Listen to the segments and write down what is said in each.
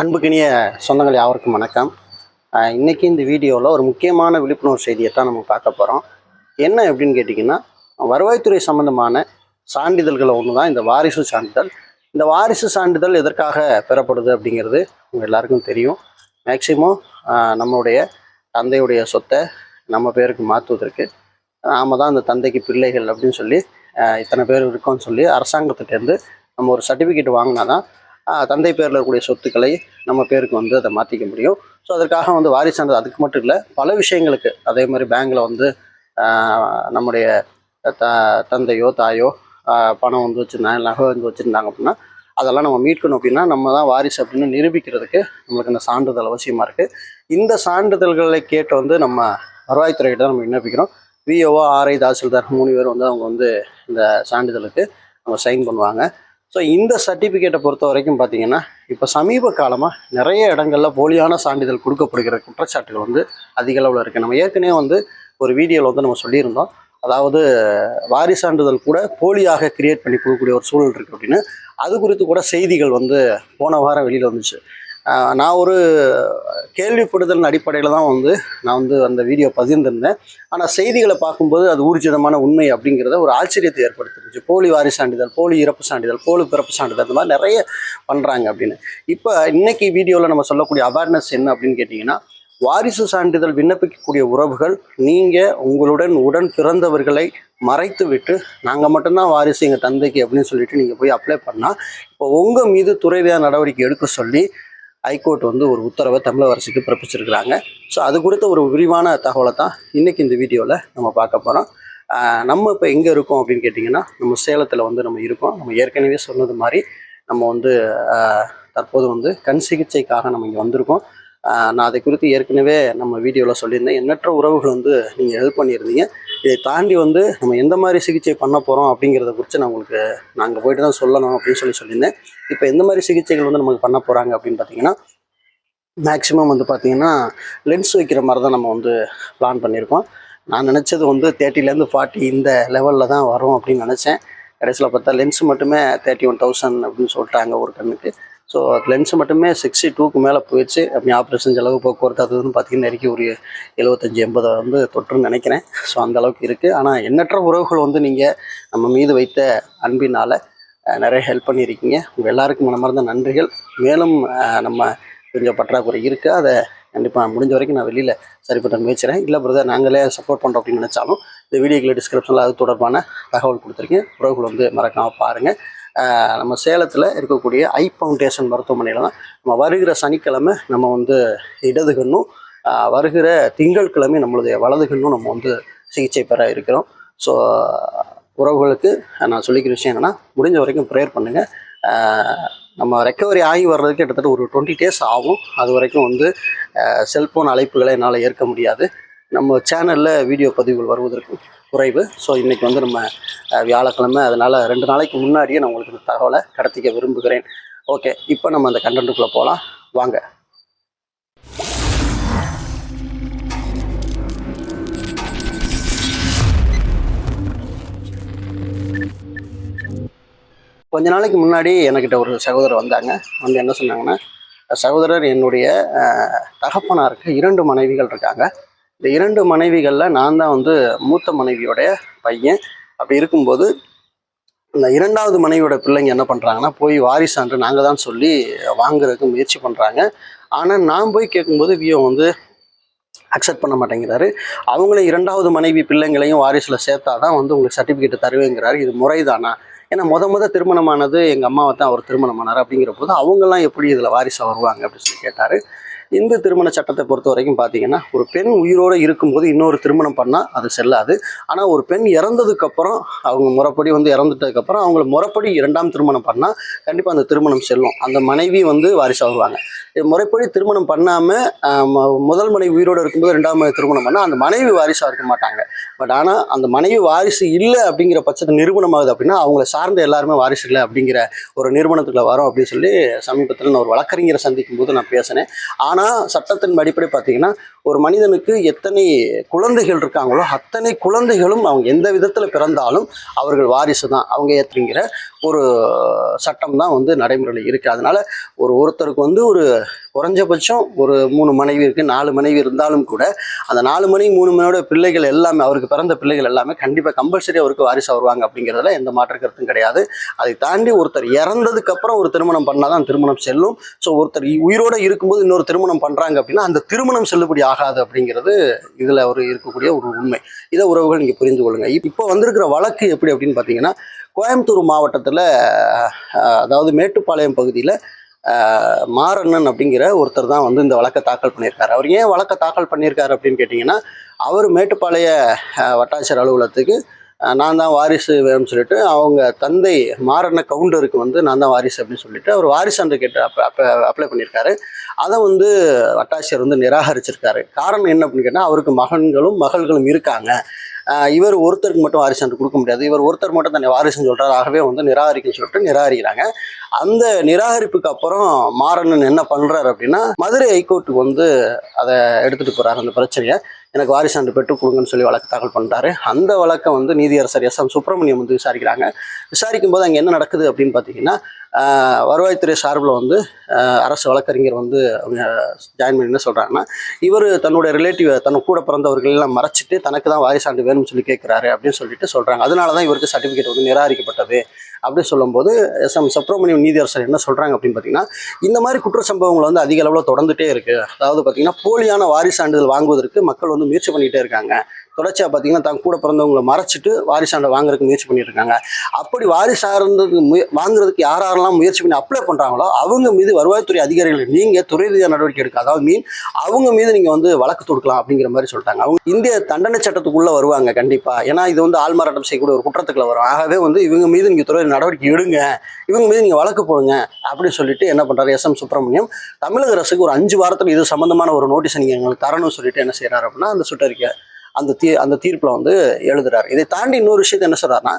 அன்புக்கினிய சொந்தங்கள் யாவருக்கும் வணக்கம். இன்றைக்கி இந்த வீடியோவில் ஒரு முக்கியமான விழிப்புணர்வு செய்தியை தான் நம்ம பார்க்க போகிறோம் என்ன அப்படின்னு கேட்டிங்கன்னா வருவாய்த்துறை சம்பந்தமான சான்றிதழ்களை ஒன்று தான் இந்த வாரிசு சான்றிதழ். இந்த வாரிசு சான்றிதழ் எதற்காக பெறப்படுது அப்படிங்கிறது உங்கள் எல்லாருக்கும் தெரியும். மேக்சிமம் நம்மளுடைய தந்தையுடைய சொத்தை நம்ம பேருக்கு மாற்றுவதற்கு நாம தான் அந்த தந்தைக்கு பிள்ளைகள் அப்படின்னு சொல்லி இத்தனை பேர் இருக்கோம்னு சொல்லி அரசாங்கத்திட்டேருந்து நம்ம ஒரு சர்டிஃபிகேட் வாங்கினா தான் தந்தை பேரில் இருக்கக்கூடிய சொத்துக்களை நம்ம பேருக்கு வந்து அதை மாற்றிக்க முடியும். ஸோ அதற்காக வந்து வாரிசானது அதுக்கு மட்டும் இல்லை பல விஷயங்களுக்கு அதே மாதிரி பேங்க்கில் வந்து நம்முடைய த தந்தையோ தாயோ பணம் வந்து வச்சுருந்தாங்க நகை வந்து வச்சுருந்தாங்க அப்படின்னா அதெல்லாம் நம்ம மீட்கணும் அப்படின்னா நம்ம தான் வாரிசு அப்படின்னு நிரூபிக்கிறதுக்கு நம்மளுக்கு அந்த சான்றிதழ் அவசியமாக இருக்குது இந்த சான்றிதழ்களை கேட்டு வந்து நம்ம வருவாய்த்துறையிட்ட தான் நம்ம விண்ணப்பிக்கிறோம். விஓஓ ஆர்ஐ தாசில்தார் மூணு பேர் வந்து அவங்க வந்து இந்த சான்றிதழுக்கு அவங்க சைன் பண்ணுவாங்க. ஸோ இந்த சர்டிஃபிகேட்டை பொறுத்த வரைக்கும் பார்த்தீங்கன்னா இப்போ சமீப காலமாக நிறைய இடங்களில் போலியான சான்றிதழ் கொடுக்கப்படுகிற குற்றச்சாட்டுகள் வந்து அதிக அளவில் இருக்குது நம்ம ஏற்கனவே வந்து ஒரு வீடியோவில் வந்து நம்ம சொல்லியிருந்தோம். அதாவது வாரி சான்றிதழ் கூட போலியாக கிரியேட் பண்ணி கொடுக்கக்கூடிய ஒரு சூழல் இருக்குது அப்படின்னு. அது குறித்து கூட செய்திகள் வந்து போன வாரம் வெளியில் வந்துச்சு. நான் ஒரு கேள்விப்படுதல் அடிப்படையில் தான் வந்து நான் வந்து அந்த வீடியோ பகிர்ந்திருந்தேன் ஆனால் செய்திகளை பார்க்கும்போது அது ஊர்ஜிதமான உண்மை அப்படிங்கிறத ஒரு ஆச்சரியத்தை ஏற்படுத்திருச்சு போலி வாரி சான்றிதழ் போலி இறப்பு சான்றிதழ் போலி பிறப்பு சான்றிதழ் இந்த மாதிரி நிறைய பண்ணுறாங்க அப்படின்னு. இப்போ இன்னைக்கு வீடியோவில் நம்ம சொல்லக்கூடிய அவேர்னஸ் என்ன அப்படின்னு கேட்டிங்கன்னா வாரிசு சான்றிதழ் விண்ணப்பிக்கக்கூடிய உறவுகள் நீங்கள் உங்களுடன் உடன் பிறந்தவர்களை மறைத்து விட்டு நாங்கள் மட்டும்தான் வாரிசு எங்கள் தந்தைக்கு அப்படின்னு சொல்லிட்டு நீங்கள் போய் அப்ளை பண்ணால் இப்போ உங்கள் மீது துறை நடவடிக்கை எடுக்க சொல்லி ஹைகோர்ட் வந்து ஒரு உத்தரவை தமிழக அரசுக்கு பிறப்பிச்சிருக்கிறாங்க. ஸோ அது குறித்த ஒரு விரிவான தகவலை தான் இன்றைக்கி இந்த வீடியோவில் நம்ம பார்க்க போகிறோம் நம்ம இப்போ எங்கே இருக்கோம் அப்படின்னு கேட்டிங்கன்னா நம்ம சேலத்தில் வந்து நம்ம இருக்கோம். நம்ம ஏற்கனவே சொன்னது மாதிரி நம்ம வந்து தற்போது வந்து கண் சிகிச்சைக்காக நம்ம இங்கே வந்திருக்கோம். நான் அதை குறித்து ஏற்கனவே நம்ம வீடியோவில் சொல்லியிருந்தேன். எண்ணற்ற உறவுகள் வந்து நீங்கள் ஹெல்ப் பண்ணியிருந்தீங்க. இதை தாண்டி வந்து நம்ம எந்த மாதிரி சிகிச்சை பண்ண போகிறோம் அப்படிங்கிறத குறித்து நான் உங்களுக்கு நாங்கள் போயிட்டு தான் சொல்லணும் அப்படின்னு சொல்லி சொல்லியிருந்தேன். இப்போ எந்த மாதிரி சிகிச்சைகள் வந்து நமக்கு பண்ண போகிறாங்க அப்படின்னு பார்த்தீங்கன்னா மேக்ஸிமம் வந்து பார்த்தீங்கன்னா லென்ஸ் வைக்கிற மாதிரி தான் நம்ம வந்து பிளான் பண்ணியிருக்கோம். நான் நினச்சது வந்து தேர்ட்டிலேருந்து ஃபார்ட்டி இந்த லெவலில் தான் வரும் அப்படின்னு நினச்சேன். கடைசியில் பார்த்தா லென்ஸ் மட்டுமே தேர்ட்டி ஒன் தௌசண்ட் அப்படின்னு சொல்லிட்டாங்க ஒரு கண்ணுக்கு. ஸோ லென்ஸ் மட்டுமே சிக்ஸ்டி டூக்கு மேலே போயிடுச்சு. அப்படி ஆப்ரேஷன் செலவு போக்குவரத்து அது வந்து பார்த்தீங்கன்னா நெருக்கி ஒரு எழுபத்தஞ்சி எண்பதை வந்து தொற்றுன்னு நினைக்கிறேன். ஸோ அந்த அளவுக்கு இருக்குது ஆனால் எண்ணற்ற உறவுகள் வந்து நீங்கள் நம்ம மீது வைத்த அன்பினால் நிறைய ஹெல்ப் பண்ணியிருக்கீங்க. உங்கள் எல்லாருக்கும் மனமார்ந்த நன்றிகள். மேலும் நம்ம கொஞ்சம் பற்றாக்குறை இருக்குது அதை கண்டிப்பாக முடிஞ்ச வரைக்கும் நான் வெளியில் சரி பண்ண முயற்சிறேன் இல்லை பிரதர் நாங்களே சப்போர்ட் பண்ணுறோம் அப்படின்னு நினச்சாலும் இந்த வீடியோக்குள்ள டிஸ்கிரிப்ஷனில் அது தொடர்பான தகவல் கொடுத்துருக்கேன். உறவுகள் வந்து மறக்காமல் பாருங்கள் நம்ம சேலத்தில் இருக்கக்கூடிய ஐ ஃபவுண்டேஷன் மருத்துவமனையில் தான் நம்ம வருகிற சனிக்கிழமை நம்ம வந்து இடது கண்ணும் வருகிற வருகிற திங்கட்கிழமை நம்மளுடைய வலது கண்ணும் நம்ம வந்து சிகிச்சை பெற இருக்கிறோம். ஸோ உறவுகளுக்கு நான் சொல்லிக்கிற விஷயம் என்னென்னா முடிஞ்ச வரைக்கும் ப்ரேயர் பண்ணுங்கள் நம்ம ரெக்கவரி ஆகி வர்றதுக்கு கிட்டத்தட்ட ஒரு டுவெண்ட்டி டேஸ் ஆகும். அது வரைக்கும் வந்து செல்ஃபோன் அழைப்புகளை என்னால் ஏற்க முடியாது. நம்ம சேனலில் வீடியோ பதிவுகள் வருவதற்கு குறைவு. ஸோ இன்றைக்கி வந்து நம்ம வியாழக்கிழமை அதனால் ரெண்டு நாளைக்கு முன்னாடியே நான் உங்களுக்கு இந்த தகவலை கடத்திக்க விரும்புகிறேன். ஓகே இப்போ நம்ம அந்த கண்டென்ட்டுக்குள்ளே போகலாம் வாங்க. கொஞ்ச நாளைக்கு முன்னாடி என்கிட்ட ஒரு சகோதரர் வந்தாங்க. வந்து என்ன சொன்னாங்கன்னா சகோதரர் என்னுடைய தகப்பனாருக்கு இரண்டு மனைவிகள் இருக்காங்க. இந்த இரண்டு மனைவிகளில் நான் தான் வந்து மூத்த மனைவியோடைய பையன். அப்படி இருக்கும்போது இந்த இரண்டாவது மனைவியோட பிள்ளைங்க என்ன பண்ணுறாங்கன்னா போய் வாரிசான்று நாங்கள் தான் சொல்லி வாங்குறதுக்கு முயற்சி பண்ணுறாங்க ஆனால் நான் போய் கேட்கும்போது வியோ வந்து அக்செப்ட் பண்ண மாட்டேங்கிறாரு. அவங்களும் இரண்டாவது மனைவி பிள்ளைங்களையும் வாரிசில் சேர்த்தா தான் வந்து உங்களுக்கு சர்டிஃபிகேட் தருவேங்கிறாரு. இது முறைதானா? ஏன்னா முத முத திருமணமானது எங்கள் அம்மாவை தான் அவர் திருமணமானார் அப்படிங்கிற போது அவங்கெல்லாம் எப்படி இதில் வாரிசாக வருவாங்க அப்படின்னு சொல்லி கேட்டார். இந்து திருமண சட்டத்தை பொறுத்த வரைக்கும் பார்த்தீங்கன்னா ஒரு பெண் உயிரோடு இருக்கும்போது இன்னொரு திருமணம் பண்ணால் அது செல்லாது. ஆனால் ஒரு பெண் இறந்ததுக்கப்புறம் அவங்க முறைப்படி வந்து இறந்துட்டதுக்கப்புறம் அவங்கள முறைப்படி இரண்டாம் திருமணம் பண்ணால் கண்டிப்பாக அந்த திருமணம் செல்லும். அந்த மனைவி வந்து வாரிசாகுவாங்க முறைப்படி திருமணம் பண்ணாமல் முதல் மனைவி உயிரோடு இருக்கும்போது ரெண்டாம் திருமணம் பண்ணால் அந்த மனைவி வாரிசாக இருக்க மாட்டாங்க. பட் ஆனால் அந்த மனைவி வாரிசு இல்லை அப்படிங்கிற பட்சத்தில் நிறுவனம் ஆகுது அப்படின்னா அவங்கள சார்ந்த எல்லாருமே வாரிசு இல்லை அப்படிங்கிற ஒரு நிறுவனத்துக்குள்ள வரோம் அப்படின்னு சொல்லி சமீபத்தில் நான் ஒரு வழக்கறிஞரை சந்திக்கும் போது நான் பேசினேன். ஆனால் ஆனால் சட்டத்தின் அடிப்படை பார்த்தீங்கன்னா ஒரு மனிதனுக்கு எத்தனை குழந்தைகள் இருக்காங்களோ அத்தனை குழந்தைகளும் அவங்க எந்த விதத்தில் பிறந்தாலும் அவர்கள் வாரிசு தான் அவங்க ஏற்றுங்கிற ஒரு சட்டம் தான் வந்து நடைமுறையில் இருக்குது அதனால் ஒரு ஒருத்தருக்கு வந்து ஒரு குறைஞ்சபட்சம் ஒரு மூணு மனைவி இருக்கு நாலு மனைவி இருந்தாலும் கூட அந்த நாலு மணி மூணு மணியோட பிள்ளைகள் எல்லாமே அவருக்கு பிறந்த பிள்ளைகள் எல்லாமே கண்டிப்பாக கம்பல்சரி அவருக்கு வாரிசு வருவாங்க அப்படிங்கிறதுல எந்த மாற்று கருத்தும் கிடையாது. அதை தாண்டி ஒருத்தர் இறந்ததுக்கு அப்புறம் ஒரு திருமணம் பண்ணாதான் திருமணம் செல்லும். ஸோ ஒருத்தர் உயிரோட இருக்கும்போது இன்னொரு திருமணம் பண்றாங்க அப்படின்னா அந்த திருமணம் செல்லுபடி ஆகாது அப்படிங்கிறது இதுல ஒரு இருக்கக்கூடிய ஒரு உண்மை. இதை உறவுகள் நீங்க புரிந்து கொள்ளுங்க. இப்போ வந்திருக்கிற வழக்கு எப்படி அப்படின்னு பார்த்தீங்கன்னா கோயம்புத்தூர் மாவட்டத்தில் அதாவது மேட்டுப்பாளையம் பகுதியில் மாரண்ணன் அப்படிங்கிற ஒருத்தர் தான் வந்து இந்த வழக்கை தாக்கல் பண்ணியிருக்காரு. அவர் ஏன் வழக்கை தாக்கல் பண்ணியிருக்காரு அப்படின்னு கேட்டிங்கன்னா அவர் மேட்டுப்பாளைய வட்டாட்சியர் அலுவலகத்துக்கு நான் தான் வாரிசு வேணும்னு சொல்லிட்டு அவங்க தந்தை மாறண்ண கவுண்டருக்கு வந்து நான் தான் வாரிசு அப்படின்னு சொல்லிட்டு அவர் வாரிசு அந்த கேட்டு அப்ளை பண்ணியிருக்காரு. அதை வந்து வட்டாட்சியர் வந்து நிராகரிச்சிருக்காரு. காரணம் என்ன அப்படின்னு கேட்டால் அவருக்கு மகன்களும் மகள்களும் இருக்காங்க. இவர் ஒருத்தருக்கு மட்டும் வாரிசு என்று கொடுக்க முடியாது. இவர் ஒருத்தர் மட்டும் தன்னை வாரிசுன்னு சொல்றாரு. ஆகவே வந்து நிராகரிக்குன்னு சொல்லிட்டு நிராகரிக்கிறாங்க. அந்த நிராகரிப்புக்கு அப்புறம் மாறன் என்ன பண்றாரு அப்படின்னா மதுரை ஹைகோர்ட்டுக்கு வந்து அதை எடுத்துட்டு போறாரு அந்த பிரச்சனையை. எனக்கு வாரிசு சான்று பெற்றுக் கொடுங்கன்னு சொல்லி வழக்கு தாக்கல் பண்ணுறாரு அந்த வழக்கை வந்து நீதியரசர் எஸ் எம் சுப்பிரமணியம் வந்து விசாரிக்கிறாங்க. விசாரிக்கும் போது அங்கே என்ன நடக்குது அப்படின்னு பார்த்தீங்கன்னா வருவாய்த்துறை சார்பில் வந்து அரசு வழக்கறிஞர் வந்து அவங்க ஜாயின் பண்ணி என்ன சொல்கிறாங்கன்னா இவர் தன்னுடைய ரிலேட்டிவ் தன் கூட பிறந்தவர்களெல்லாம் மறைச்சிட்டு தனக்கு தான் வாரிசாண்டு வேணும்னு சொல்லி கேட்குறாரு அப்படின்னு சொல்லிட்டு சொல்கிறாங்க அதனால தான் இவருக்கு சர்டிஃபிகேட் வந்து நிராகரிக்கப்பட்டது அப்படின்னு சொல்லும்போது எஸ் எம் சுப்பிரமணியம் நீதியரசர் என்ன சொல்கிறாங்க அப்படின்னு பார்த்தீங்கன்னா இந்த மாதிரி குற்ற சம்பவங்கள் வந்து அதிக அளவில் தொடர்ந்துட்டே இருக்குது அதாவது பார்த்தீங்கன்னா போலியான வாரிசான்றிதழ் வாங்குவதற்கு மக்கள் வந்து முயற்சி பண்ணிட்டே இருக்காங்க. தொடர்ச்சியாக பார்த்தீங்கன்னா தான் கூட பிறந்தவங்களை மறைச்சிட்டு வாரிசாண்டை வாங்குறதுக்கு முயற்சி பண்ணிட்டு இருக்காங்க அப்படி வாரிசார்ந்ததுக்கு முய வாங்குறதுக்கு யார் யாரெல்லாம் முயற்சி பண்ணி அப்ளை பண்ணுறாங்களோ அவங்க மீது வருவாய்த்துறை அதிகாரிகள் நீங்கள் துறை ரீதியாக நடவடிக்கை எடுக்க அதாவது மீன் அவங்க மீது நீங்கள் வந்து வழக்கு தொடுக்கலாம் அப்படிங்கிற மாதிரி சொல்லிட்டாங்க. அவங்க இந்திய தண்டனை சட்டத்துக்குள்ளே வருவாங்க கண்டிப்பாக ஏன்னா இது வந்து ஆள்மாராட்டம் செய்யக்கூடிய ஒரு குற்றத்துக்குள்ள வரும். ஆகவே வந்து இவங்க மீது நீங்கள் துறை நடவடிக்கை எடுங்க. இவங்க மீது நீங்கள் வழக்கு போடுங்க அப்படின்னு சொல்லிட்டு என்ன பண்ணுறாரு எஸ் எம் சுப்பிரமணியம். தமிழக அரசுக்கு ஒரு அஞ்சு வாரத்தில் இது சம்மந்தமான ஒரு நோட்டீஸை நீங்கள் எங்களுக்கு தரணும்னு சொல்லிட்டு என்ன செய்கிறாரு அப்படின்னா அந்த சுட்டறிக்கை அந்த தீ அந்த தீர்ப்பில் வந்து எழுதுறார். இதை தாண்டி இன்னொரு விஷயத்தை என்ன சொல்கிறாருன்னா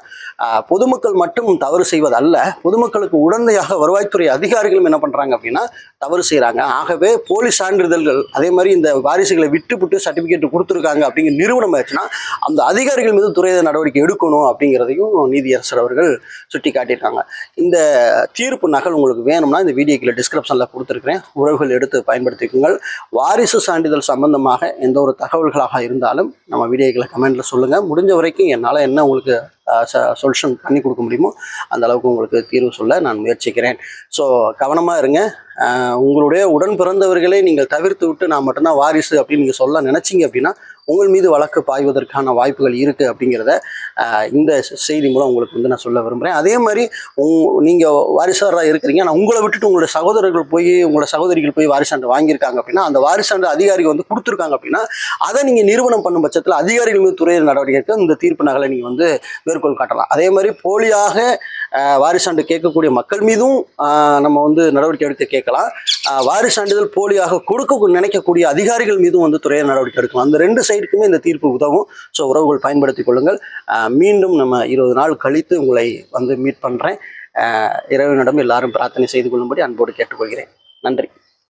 பொதுமக்கள் மட்டும் தவறு செய்வது அல்ல பொதுமக்களுக்கு உடந்தையாக வருவாய்த்துறை அதிகாரிகளும் என்ன பண்ணுறாங்க அப்படின்னா தவறு செய்கிறாங்க ஆகவே போலி சான்றிதழ்கள் அதே மாதிரி இந்த வாரிசுகளை விட்டுவிட்டு சர்டிஃபிகேட் கொடுத்துருக்காங்க அப்படிங்கிற நிறுவனம் ஆச்சுன்னா அந்த அதிகாரிகள் மீது துறை நடவடிக்கை எடுக்கணும் அப்படிங்கிறதையும் நீதியரசர் அவர்கள் சுட்டி காட்டியிருக்காங்க இந்த தீர்ப்பு நகல் உங்களுக்கு வேணும்னா இந்த வீடியோக்கில் டிஸ்கிரிப்ஷனில் கொடுத்துருக்கிறேன். உறவுகள் எடுத்து பயன்படுத்திக்குங்கள் வாரிசு சான்றிதழ் சம்பந்தமாக எந்த ஒரு தகவல்களாக இருந்தாலும் நம்ம வீடியோக்களை கமெண்ட்டில் சொல்லுங்கள் முடிஞ்ச வரைக்கும் என்னால் என்ன உங்களுக்கு சொல்யூஷன் பண்ணி கொடுக்க முடியுமோ அந்த அளவுக்கு உங்களுக்கு தீர்வு சொல்ல நான் முயற்சிக்கிறேன். ஸோ கவனமாக இருங்க. உங்களுடைய உடன் பிறந்தவர்களை நீங்கள் தவிர்த்து விட்டு நான் மட்டும்தான் வாரிசு அப்படின்னு நீங்கள் சொல்ல நினச்சிங்க அப்படின்னா உங்கள் மீது வழக்கு பாய்வதற்கான வாய்ப்புகள் இருக்குது அப்படிங்கிறத இந்த செய்தி மூலம் உங்களுக்கு வந்து நான் சொல்ல விரும்புகிறேன் அதே மாதிரி உங் நீங்கள் வாரிசாராக இருக்கிறீங்க. ஆனால் உங்களை விட்டுட்டு உங்களோட சகோதரர்கள் போய் உங்களோட சகோதரிகள் போய் வாரிசாண்டு வாங்கியிருக்காங்க அப்படின்னா அந்த வாரிசாண்டு அதிகாரிகள் வந்து கொடுத்துருக்காங்க அப்படின்னா அதை நீங்கள் நிறுவனம் பண்ணும் பட்சத்தில் அதிகாரிகள் மீது துறை நடவடிக்கை இந்த தீர்ப்பு நகலை நீங்கள் வந்து மேற்கோள் காட்டலாம். அதே மாதிரி போலியாக ஆஹ் வாரிசாண்டு கேட்கக்கூடிய மக்கள் மீதும் நம்ம வந்து நடவடிக்கை எடுத்து கேட்கலாம். வாரிசான்றிதழ் போலியாக கொடுக்க நினைக்கக்கூடிய அதிகாரிகள் மீதும் வந்து துறையை நடவடிக்கை எடுக்கலாம். அந்த ரெண்டு சைடுக்குமே இந்த தீர்ப்பு உதவும். ஸோ உறவுகள் பயன்படுத்திக் கொள்ளுங்கள். மீண்டும் நம்ம இருபது நாள் கழித்து உங்களை வந்து மீட் பண்ணுறேன் இறைவனிடம் எல்லாரும் பிரார்த்தனை செய்து கொள்ளும்படி அன்போடு கேட்டுக்கொள்கிறேன். நன்றி.